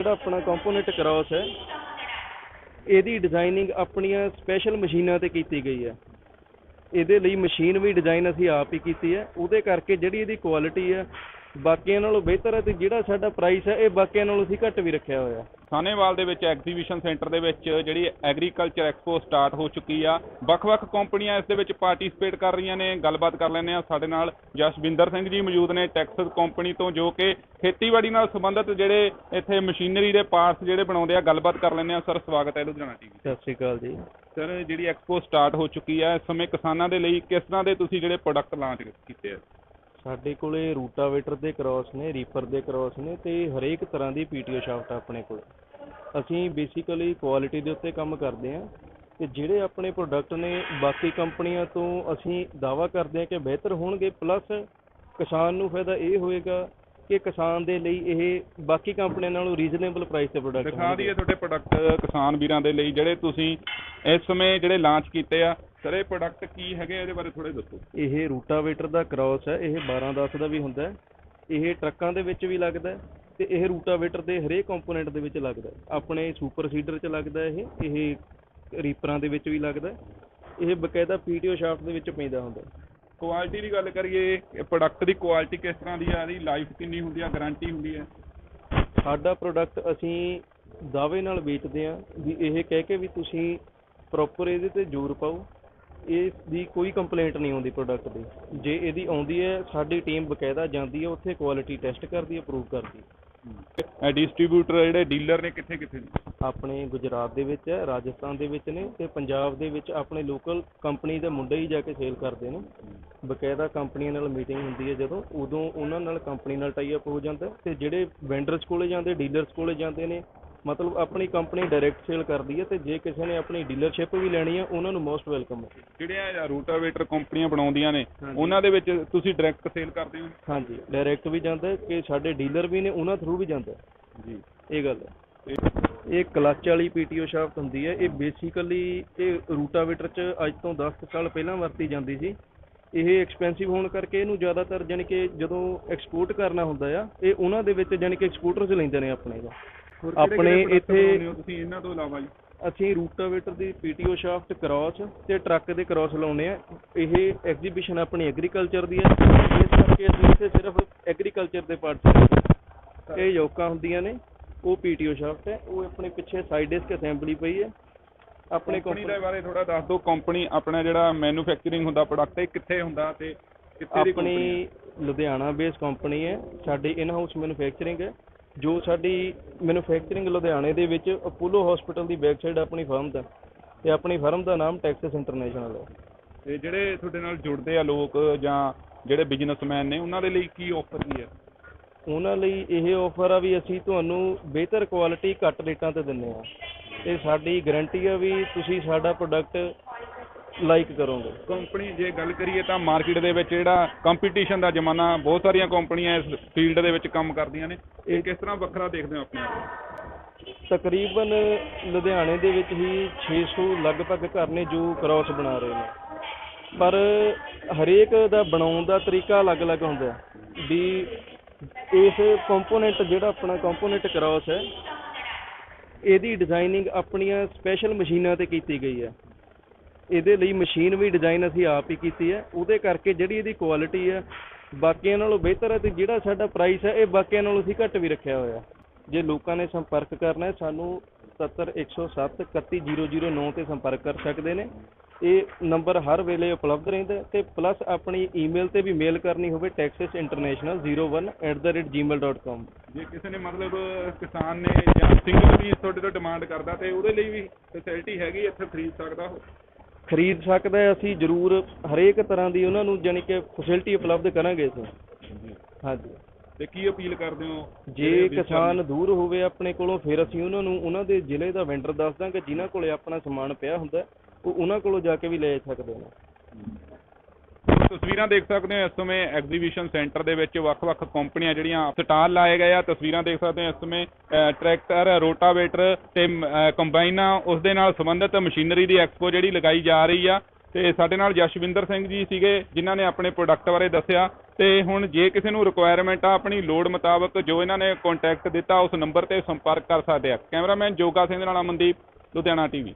ਜਿਹੜਾ ਆਪਣਾ component cross ਹੈ, ਇਹਦੀ ਡਿਜ਼ਾਈਨਿੰਗ ਆਪਣੀਆਂ ਸਪੈਸ਼ਲ ਮਸ਼ੀਨਾਂ ਤੇ ਕੀਤੀ ਗਈ ਹੈ। ਇਹਦੇ ਲਈ ਮਸ਼ੀਨ ਵੀ ਡਿਜ਼ਾਈਨ ਅਸੀਂ ਆਪ ਹੀ ਕੀਤੀ ਹੈ। ਉਹਦੇ ਕਰਕੇ ਜਿਹੜੀ ਇਹਦੀ ਕੁਆਲਿਟੀ ਹੈ ਬਾਕੀਆਂ ਨਾਲੋਂ ਬਿਹਤਰ ਹੈ ਤੇ ਜਿਹੜਾ ਸਾਡਾ ਪ੍ਰਾਈਸ ਹੈ ਇਹ ਬਾਕੀਆਂ ਨਾਲੋਂ ਅਸੀਂ ਘੱਟ ਵੀ ਰੱਖਿਆ ਹੋਇਆ। ਸਾਨੇਵਾਲ ਦੇ ਵਿੱਚ ਐਗਜ਼ੀਬਿਸ਼ਨ ਸੈਂਟਰ ਦੇ ਵਿੱਚ ਜਿਹੜੀ ਐਗਰੀਕਲਚਰ ਐਕਸਪੋ ਸਟਾਰਟ ਹੋ ਚੁੱਕੀ ਆ। ਵੱਖ-ਵੱਖ ਕੰਪਨੀਆਂ ਇਸ ਦੇ ਵਿੱਚ ਪਾਰਟਿਸਿਪੇਟ ਕਰ ਰਹੀਆਂ ਨੇ ਗੱਲਬਾਤ ਕਰ ਲੈਂਦੇ ਆ ਸਾਡੇ ਨਾਲ ਜਸਵਿੰਦਰ ਸਿੰਘ ਜੀ ਮੌਜੂਦ ਨੇ ਟੈਕਸਸ ਕੰਪਨੀ ਤੋਂ ਜੋ ਕਿ ਖੇਤੀਬਾੜੀ ਨਾਲ ਸੰਬੰਧਿਤ ਜਿਹੜੇ ਇੱਥੇ ਮਸ਼ੀਨਰੀ ਦੇ ਪਾਰਟਸ ਜਿਹੜੇ ਬਣਾਉਂਦੇ ਆ ਗੱਲਬਾਤ ਕਰ ਲੈਂਦੇ ਆ ਸਰ ਸਵਾਗਤ ਹੈ ਲੁਧਿਆਣਾ ਟੀਵੀ ਸਤਿ ਸ਼੍ਰੀ ਅਕਾਲ ਜੀ। ਸਰ ਜਿਹੜੀ ਐਕਸਪੋ ਸਟਾਰਟ ਹੋ ਚੁੱਕੀ ਹੈ ਇਸ ਸਮੇਂ ਕਿਸਾਨਾਂ ਦੇ ਲਈ ਕਿਸ ਤਰ੍ਹਾਂ ਦੇ ਤੁਸੀਂ ਜਿਹੜੇ ਪ੍ਰੋਡਕਟ ਲਾਂਚ ਕੀਤੇ ਆ? ਸਾਡੇ ਕੋਲੇ ਰੂਟਾਵੇਟਰ ਦੇ ਕ੍ਰਾਸ ਨੇ ਰੀਪਰ ਦੇ ਕ੍ਰਾਸ ਨੇ ਤੇ ਹਰੇਕ ਤਰ੍ਹਾਂ ਦੀ ਪੀਟੀਓ ਸ਼ਾਫਟ ਆ ਆਪਣੇ ਕੋਲ। ਅਸੀਂ ਬੇਸਿਕਲੀ ਕੁਆਲਿਟੀ ਦੇ ਉੱਤੇ ਕੰਮ ਕਰਦੇ ਹਾਂ ਤੇ ਜਿਹੜੇ ਆਪਣੇ ਪ੍ਰੋਡਕਟ ਨੇ ਬਾਕੀ ਕੰਪਨੀਆਂ ਤੋਂ ਅਸੀਂ ਦਾਵਾ ਕਰਦੇ ਹਾਂ ਕਿ ਬਿਹਤਰ ਹੋਣਗੇ ਪਲੱਸ ਕਿਸਾਨ ਨੂੰ ਫਾਇਦਾ ਇਹ ਹੋਏਗਾ ਕਿ ਕਿਸਾਨ ਦੇ ਲਈ ਇਹ ਬਾਕੀ ਕੰਪਨੀਆਂ ਨਾਲੋਂ ਰੀਜ਼ਨੇਬਲ ਪ੍ਰਾਈਸ ਤੇ ਪ੍ਰੋਡਕਟ ਦਿਖਾ ਦਈਏ ਤੁਹਾਡੇ ਪ੍ਰੋਡਕਟ ਕਿਸਾਨ ਵੀਰਾਂ ਦੇ ਲਈ ਜਿਹੜੇ ਤੁਸੀਂ ਇਸ ਸਮੇਂ ਜਿਹੜੇ ਲਾਂਚ ਕੀਤੇ ਆ ਸਰ ਇਹ ਪ੍ਰੋਡਕਟ ਕੀ ਹੈਗੇ ਇਹਦੇ ਬਾਰੇ ਥੋੜੇ ਦੱਸੋ। ਇਹ ਰੂਟਾਵੇਟਰ ਦਾ ਕ੍ਰਾਸ ਹੈ ਇਹ 1210 ਦਾ ਵੀ ਹੁੰਦਾ ਹੈ। ਇਹ ਟਰੱਕਾਂ ਦੇ ਵਿੱਚ ਵੀ ਲੱਗਦਾ ਹੈ ਤੇ ਇਹ ਰੂਟਾਵੇਟਰ ਦੇ ਹਰੇਕ ਕੰਪੋਨੈਂਟ ਦੇ ਵਿੱਚ ਲੱਗਦਾ ਹੈ। ਆਪਣੇ ਸੁਪਰ ਸੀਡਰ 'ਚ ਲੱਗਦਾ ਇਹ ਇਹ ਰੀਪਰਾਂ ਦੇ ਵਿੱਚ ਵੀ ਲੱਗਦਾ ਹੈ। ਇਹ ਬਕਾਇਦਾ ਪੀਟੀਓ ਸ਼ਾਫਟ ਦੇ ਵਿੱਚ ਪੈਂਦਾ ਹੁੰਦਾ ਹੈ। ਕੁਆਲਿਟੀ ਦੀ ਗੱਲ ਕਰੀਏ ਪ੍ਰੋਡਕਟ ਦੀ ਕੁਆਲਿਟੀ ਕਿਸ ਤਰ੍ਹਾਂ ਦੀ ਆ ਇਹਦੀ ਲਾਈਫ ਕਿੰਨੀ ਹੁੰਦੀ ਆ ਗਾਰੰਟੀ ਹੁੰਦੀ ਹੈ। ਸਾਡਾ ਪ੍ਰੋਡਕਟ ਅਸੀਂ ਦਾਅਵੇ ਨਾਲ ਵੇਚਦੇ ਹਾਂ ਵੀ ਇਹ ਕਹਿ ਕੇ ਵੀ ਤੁਸੀਂ ਪ੍ਰੋਪਰ ਇਹਦੇ ਤੇ ਜ਼ੋਰ ਪਾਓ। ਇਸ ਦੀ ਕੋਈ ਕੰਪਲੇਂਟ ਨਹੀਂ ਆਉਂਦੀ ਪ੍ਰੋਡਕਟ ਦੀ। ਜੇ ਇਹਦੀ ਆਉਂਦੀ ਹੈ ਸਾਡੀ ਟੀਮ ਬਕਾਇਦਾ ਜਾਂਦੀ ਹੈ ਉੱਥੇ ਕੁਆਲਿਟੀ ਟੈਸਟ ਕਰਦੀ ਹੈ ਅਪਰੂਵ ਕਰਦੀ ਹੈ ਡਿਸਟ੍ਰੀਬਿਊਟਰ ਜਿਹੜੇ ਡੀਲਰ ਨੇ ਕਿੱਥੇ ਕਿੱਥੇ? ਆਪਣੇ ਗੁਜਰਾਤ ਦੇ ਵਿੱਚ ਹੈ ਰਾਜਸਥਾਨ ਦੇ ਵਿੱਚ ਨੇ ਤੇ ਪੰਜਾਬ ਦੇ ਵਿੱਚ ਆਪਣੇ ਲੋਕਲ ਕੰਪਨੀ ਦੇ ਮੁੰਡੇ ਹੀ ਜਾ ਕੇ ਸੇਲ ਕਰਦੇ ਨੇ। ਬਕਾਇਦਾ ਕੰਪਨੀਆਂ ਨਾਲ ਮੀਟਿੰਗ ਹੁੰਦੀ ਹੈ ਜਦੋਂ ਉਦੋਂ ਉਹਨਾਂ ਨਾਲ ਕੰਪਨੀ ਨਾਲ ਟਾਈ ਅਪ ਹੋ ਜਾਂਦਾ ਤੇ ਜਿਹੜੇ ਵੈਂਡਰਸ ਕੋਲੇ ਜਾਂਦੇ ਡੀਲਰਸ ਕੋਲੇ ਜਾਂਦੇ ਨੇ ਮਤਲਬ ਆਪਣੀ ਕੰਪਨੀ ਡਾਇਰੈਕਟ ਸੇਲ ਕਰਦੀ ਹੈ ਤੇ ਜੇ ਕਿਸੇ ਨੇ ਆਪਣੀ ਡੀਲਰਸ਼ਿਪ ਵੀ ਲੈਣੀ ਹੈ ਉਹਨਾਂ ਨੂੰ ਮੋਸਟ ਵੈਲਕਮ ਹੈ। ਜਿਹੜੀਆਂ ਰੂਟਾਵੇਟਰ ਕੰਪਨੀਆਂ ਬਣਾਉਂਦੀਆਂ ਨੇ। ਉਹਨਾਂ ਦੇ ਵਿੱਚ ਤੁਸੀਂ ਡਾਇਰੈਕਟ ਸੇਲ ਕਰਦੇ ਹੋ? ਹਾਂਜੀ ਡਾਇਰੈਕਟ ਵੀ ਜਾਂਦਾ ਹੈ ਕਿ ਸਾਡੇ ਡੀਲਰ ਵੀ ਨੇ ਉਹਨਾਂ ਥਰੂ ਵੀ ਜਾਂਦਾ ਹੈ। ਜੀ। ਇਹ ਗੱਲ ਹੈ। ਇਹ ਕਲੱਚ ਵਾਲੀ ਪੀਟੀਓ ਸ਼ਾਫਟ ਹੁੰਦੀ ਹੈ ਇਹ ਬੇਸਿਕਲੀ ਇਹ ਰੂਟਾਵੇਟਰ 'ਚ ਅੱਜ ਤੋਂ 10 ਕੁ ਸਾਲ ਪਹਿਲਾਂ ਵਰਤੀ ਜਾਂਦੀ ਸੀ। ਇਹ ਐਕਸਪੈਂਸਿਵ ਹੋਣ ਕਰਕੇ ਇਹਨੂੰ ਜ਼ਿਆਦਾਤਰ ਜਾਣੀ ਕਿ ਜਦੋਂ ਐਕਸਪੋਰਟ ਕਰਨਾ ਹੁੰਦਾ ਆ ਇਹ ਉਹਨਾਂ ਦੇ ਵਿੱਚ ਜਾਣੀ ਕਿ ਐਕਸਪੋਰਟਰਸ ਲੈਂਦੇ ਨੇ ਆਪਣੇ ਦਾ ਆਪਣੇ ਇੱਥੇ ਤੁਸੀਂ ਇਹਨਾਂ ਤੋਂ ਇਲਾਵਾ ਜੀ? ਅਸੀਂ ਰੂਟਾਵੇਟਰ ਦੀ ਪੀਟੀਓ ਸ਼ਾਫਟ ਕ੍ਰਾਸ ਤੇ ਟਰੱਕ ਦੇ ਕ੍ਰਾਸ ਲਾਉਨੇ ਆ ਇਹ ਐਗਜ਼ੀਬਿਸ਼ਨ ਆਪਣੀ ਐਗਰੀਕਲਚਰ ਦੀ ਹੈ। ਇਸ ਕਰਕੇ ਅਸੀਂ ਇੱਥੇ ਸਿਰਫ ਐਗਰੀਕਲਚਰ ਦੇ ਪਾਰਟਸ ਇਹ ਯੋਕਾਂ ਹੁੰਦੀਆਂ ਨੇ ਉਹ ਪੀਟੀਓ ਸ਼ਾਫਟ ਹੈ। ਉਹ ਆਪਣੇ ਪਿੱਛੇ ਸਾਈਡ ਡਿਸਕ ਅਸੈਂਬਲੀ ਪਈ ਹੈ। ਆਪਣੇ ਕੰਪਨੀ ਦੇ ਬਾਰੇ ਥੋੜਾ ਦੱਸ ਦਿਓ। ਕੰਪਨੀ ਆਪਣਾ ਜਿਹੜਾ ਮੈਨੂਫੈਕਚਰਿੰਗ ਹੁੰਦਾ ਪ੍ਰੋਡਕਟ ਇਹ ਕਿੱਥੇ ਹੁੰਦਾ ਤੇ ਕਿੱਥੇ ਦੀ? ਆਪਣੀ ਲੁਧਿਆਣਾ ਬੇਸ ਕੰਪਨੀ ਹੈ। ਸਾਡੀ ਇਨ ਹਾਊਸ ਮੈਨੂਫੈਕਚਰਿੰਗ ਹੈ। ਜੋ ਸਾਡੀ ਮੈਨੂਫੈਕਚਰਿੰਗ ਲੁਧਿਆਣੇ ਦੇ ਵਿੱਚ ਅਪੋਲੋ ਹਸਪੀਟਲ ਦੀ ਬੈਕ ਸਾਈਡ ਆਪਣੀ ਫਰਮ ਦਾ ਤੇ ਆਪਣੀ ਫਰਮ ਦਾ ਨਾਮ ਟੈਕਸਸ ਇੰਟਰਨੈਸ਼ਨਲ ਹੈ। ਤੇ ਜਿਹੜੇ ਤੁਹਾਡੇ ਨਾਲ ਜੁੜਦੇ ਆ ਲੋਕ ਜਾਂ ਜਿਹੜੇ ਬਿਜ਼ਨਸਮੈਨ ਨੇ ਉਹਨਾਂ ਦੇ ਲਈ ਕੀ ਆਫਰ ਕੀ ਹੈ? ਉਹਨਾਂ ਲਈ ਇਹ ਆਫਰ ਆ ਵੀ ਅਸੀਂ ਤੁਹਾਨੂੰ ਬਿਹਤਰ ਕੁਆਲਿਟੀ ਘੱਟ ਰੇਟਾਂ ਤੇ ਦਿੰਨੇ ਆ ਤੇ ਸਾਡੀ ਗਾਰੰਟੀ ਆ ਵੀ ਤੁਸੀਂ ਸਾਡਾ ਪ੍ਰੋਡਕਟ ਲਾਈਕ ਕਰੋਗੇ ਕੰਪਨੀ ਜੇ ਗੱਲ ਕਰੀਏ ਤਾਂ ਮਾਰਕੀਟ ਦੇ ਵਿੱਚ ਜਿਹੜਾ ਕੰਪੀਟੀਸ਼ਨ ਦਾ ਜ਼ਮਾਨਾ ਬਹੁਤ ਸਾਰੀਆਂ ਕੰਪਨੀਆਂ ਇਸ ਫੀਲਡ ਦੇ ਵਿੱਚ ਕੰਮ ਕਰਦੀਆਂ ਨੇ ਇਹ ਕਿਸ ਤਰ੍ਹਾਂ ਵੱਖਰਾ ਦੇਖਦੇ ਹੋ ਆਪਣੇ? ਤਕਰੀਬਨ ਲੁਧਿਆਣੇ ਦੇ ਵਿੱਚ ਹੀ 600 ਲਗਭਗ ਘਰ ਨੇ ਜੋ ਕ੍ਰਾਸ ਬਣਾ ਰਹੇ ਨੇ ਪਰ ਹਰੇਕ ਦਾ ਬਣਾਉਣ ਦਾ ਤਰੀਕਾ ਅਲੱਗ-ਅਲੱਗ ਹੁੰਦਾ। ਵੀ ਇਸ ਕੰਪੋਨੈਂਟ ਜਿਹੜਾ ਆਪਣਾ ਕੰਪੋਨੈਂਟ ਕ੍ਰਾਸ ਹੈ ਇਹਦੀ ਡਿਜ਼ਾਈਨਿੰਗ ਆਪਣੀਆਂ ਸਪੈਸ਼ਲ ਮਸ਼ੀਨਾਂ ਤੇ ਕੀਤੀ ਗਈ ਹੈ ਇਹਦੇ ਲਈ ਮਸ਼ੀਨ ਵੀ ਡਿਜ਼ਾਈਨ ਅਸੀਂ ਆਪ ਹੀ ਕੀਤੀ ਹੈ। ਉਹਦੇ ਕਰਕੇ ਜਿਹੜੀ ਇਹਦੀ ਕੁਆਲਿਟੀ ਹੈ, ਬਾਕੀਆਂ ਨਾਲੋਂ ਬਿਹਤਰ ਹੈ ਤੇ ਜਿਹੜਾ ਸਾਡਾ ਪ੍ਰਾਈਸ ਹੈ, ਇਹ ਬਾਕੀਆਂ ਨਾਲੋਂ ਅਸੀਂ ਘੱਟ ਵੀ ਰੱਖਿਆ ਹੋਇਆ ਜੇ ਲੋਕਾਂ ਨੇ ਸੰਪਰਕ ਕਰਨਾ ਹੈ, ਸਾਨੂੰ 70107 31009 ਤੇ ਸੰਪਰਕ ਕਰ ਸਕਦੇ ਨੇ। ਇਹ ਨੰਬਰ ਹਰ ਵੇਲੇ ਉਪਲਬਧ ਰਹਿੰਦਾ ਹੈ ਤੇ ਪਲੱਸ ਆਪਣੀ ਈਮੇਲ ਤੇ ਵੀ ਮੇਲ ਕਰਨੀ ਹੋਵੇ texasinternational01@gmail.com ਜੇ ਕਿਸੇ ਨੇ ਮਤਲਬ ਕਿਸਾਨ ਨੇ ਜਾਂ ਸਿੰਗਲ ਪੀਸ ਤੁਹਾਡੇ ਤੋਂ ਡਿਮਾਂਡ ਕਰਦਾ ਤੇ ਉਹਦੇ ਲਈ ਵੀ ਫੈਸਿਲਿਟੀ ਹੈਗੀ ਇੱਥੇ ਖਰੀਦ ਸਕਦਾ ਉਹ। ਖਰੀਦ ਸਕਦਾ ਹੈ ਅਸੀਂ ਜ਼ਰੂਰ ਹਰੇਕ ਤਰ੍ਹਾਂ ਦੀ ਉਹਨਾਂ ਨੂੰ ਜਾਣੀ ਕਿ ਫੈਸਿਲਿਟੀ ਉਪਲਬਧ ਕਰਾਂਗੇ ਅਸੀਂ ਹਾਂਜੀ। ਤੇ ਕੀ ਅਪੀਲ ਕਰਦੇ ਹੋ? ਜੇ ਕਿਸਾਨ ਦੂਰ ਹੋਵੇ ਆਪਣੇ ਕੋਲੋਂ ਫਿਰ ਅਸੀਂ ਉਹਨਾਂ ਨੂੰ ਉਹਨਾਂ ਦੇ ਜ਼ਿਲ੍ਹੇ ਦਾ ਵੈਂਡਰ ਦੱਸ ਦਾਂਗੇ ਜਿਨ੍ਹਾਂ ਕੋਲੇ ਆਪਣਾ ਸਮਾਨ ਪਿਆ ਹੁੰਦਾ ਹੈ, ਉਹ ਉਹਨਾਂ ਕੋਲੋਂ ਜਾ ਕੇ ਵੀ ਲੈ ਸਕਦੇ ਨੇ। ਤਸਵੀਰਾਂ ਦੇਖ ਸਕਦੇ ਹੋ ਇਸ ਸਮੇਂ ਐਗਜ਼ੀਬਿਸ਼ਨ ਸੈਂਟਰ ਦੇ ਵਿੱਚ ਵੱਖ-ਵੱਖ ਕੰਪਨੀਆਂ ਜਿਹੜੀਆਂ ਸਟਾਲ ਲਾਏ ਗਏ ਆ। ਤਸਵੀਰਾਂ ਦੇਖ ਸਕਦੇ ਹੋ ਇਸ ਸਮੇਂ ਟਰੈਕਟਰ, ਰੋਟਾਵੇਟਰ ਤੇ ਕੰਬਾਈਨਾਂ, ਉਸ ਦੇ ਨਾਲ ਸੰਬੰਧਿਤ ਮਸ਼ੀਨਰੀ ਦੀ ਐਕਸਪੋ ਜਿਹੜੀ ਲਗਾਈ ਜਾ ਰਹੀ ਆ। ਤੇ ਸਾਡੇ ਨਾਲ ਜਸ਼ਵਿੰਦਰ ਸਿੰਘ ਜੀ ਸੀਗੇ, ਜਿਨ੍ਹਾਂ ਨੇ ਆਪਣੇ ਪ੍ਰੋਡਕਟ ਬਾਰੇ ਦੱਸਿਆ। ਤੇ ਹੁਣ ਜੇ ਕਿਸੇ ਨੂੰ ਰਿਕੁਆਇਰਮੈਂਟ ਆ, ਆਪਣੀ ਲੋੜ ਮੁਤਾਬਕ ਜੋ ਇਹਨਾਂ ਨੇ ਕੰਟੈਕਟ ਦਿੱਤਾ, ਉਸ ਨੰਬਰ ਤੇ ਸੰਪਰਕ ਕਰ ਸਕਦੇ ਆ। ਕੈਮਰਾਮੈਨ ਜੋਗਾ ਸਿੰਘ ਨਾਲ ਅਮਨਦੀਪ, ਲੁਧਿਆਣਾ ਟੀਵੀ